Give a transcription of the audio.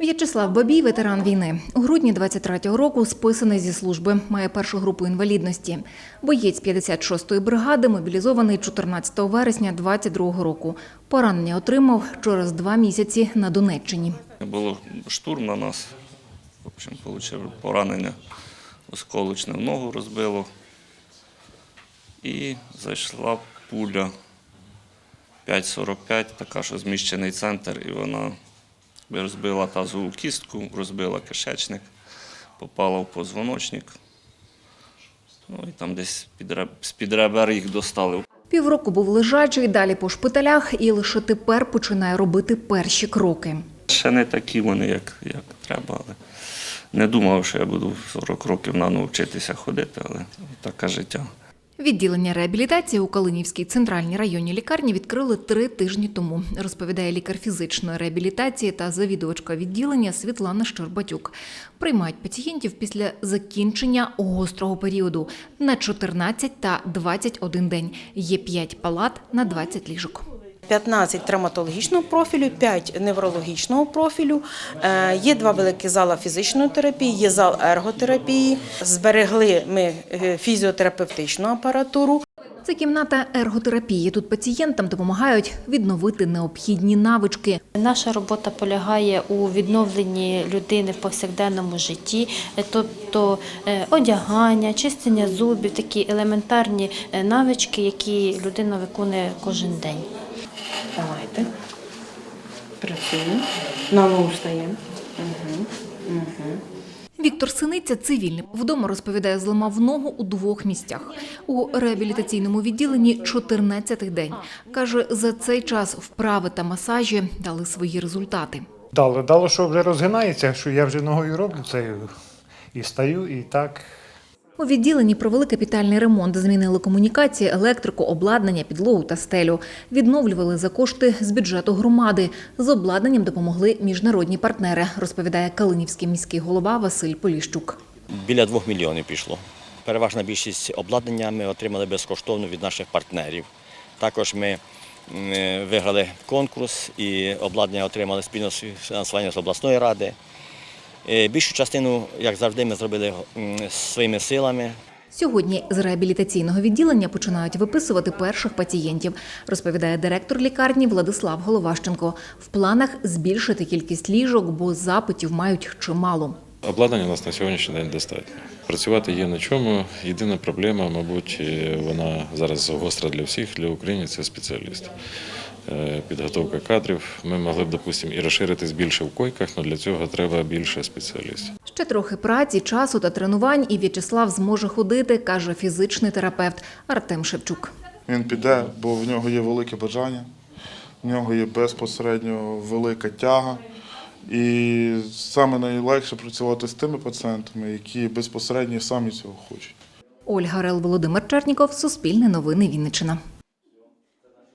В'ячеслав Бабій, ветеран війни. У грудні 23-го року списаний зі служби, має першу групу інвалідності. Боєць 56-ї бригади мобілізований 14 вересня 22-го року. Поранення отримав через два місяці на Донеччині. Було штурм на нас. В отримав поранення осколочне в ногу розбило. І зайшла пуля 5,45, така, що зміщений центр, і вона розбила тазову кістку, розбила кишечник, попала в позвоночник. Ну і там десь під з-під ребер їх достали. Півроку був лежачий, далі по шпиталях і лише тепер починає робити перші кроки. Ще не такі вони, як, як треба, але не думав, що я буду 40 років наново вчитися ходити, але таке життя. Відділення реабілітації у Калинівській центральній районній лікарні відкрили три тижні тому, розповідає лікар фізичної реабілітації та завідувачка відділення Світлана Щербатюк. Приймають пацієнтів після закінчення гострого періоду на 14 та 21 день. Є 5 палат на 20 ліжок. 15 травматологічного профілю, 5 неврологічного профілю. Е, Є два великі зала фізичної терапії, є зал ерготерапії. Зберегли ми е, фізіотерапевтичну апаратуру. Це кімната ерготерапії. Тут пацієнтам допомагають відновити необхідні навички. Наша робота полягає у відновленні людини в повсякденному житті, е, тобто одягання, чистення зубів, такі елементарні навички, які людина виконує кожен день. Давайте. Працюємо. Наново встаємо. Віктор Синиця цивільний. Вдома розповідає, зламав ногу у двох місцях. У реабілітаційному відділенні 14-й день. Каже, за цей час вправи та масажі дали свої результати. Дало, дало, що вже розгинається, що я вже ногою роблю це і стаю, і так. У відділенні провели капітальний ремонт, змінили комунікації, електрику, обладнання, підлогу та стелю. Відновлювали за кошти з бюджету громади. З обладнанням допомогли міжнародні партнери, розповідає Калинівський міський голова Василь Поліщук. Біля двох мільйонів пішло. Переважна більшість обладнання ми отримали безкоштовно від наших партнерів. Також ми виграли конкурс і обладнання отримали спільно фінансування з обласної ради. Е, Більшу частину, як завжди, ми зробили своїми силами. Сьогодні з реабілітаційного відділення починають виписувати перших пацієнтів, розповідає директор лікарні Владислав Головащенко. В планах збільшити кількість ліжок, бо запитів мають чимало. Обладнання у нас на сьогоднішній день достатньо. Працювати є на чому. Єдина проблема, мабуть, вона зараз гостра для всіх, для України це спеціаліст. Е, Підготовка кадрів. Ми могли б, допустимо, і розширитись більше в койках, але для цього треба більше спеціалістів. Ще трохи праці, часу та тренувань, і В'ячеслав зможе ходити, каже фізичний терапевт Артем Шевчук. Він піде, бо в нього є велике бажання, в нього є безпосередньо велика тяга. І саме найлегше працювати з тими пацієнтами, які безпосередньо самі цього хочуть. Ольга Рел, Володимир Черніков, Суспільне новини Вінниччина.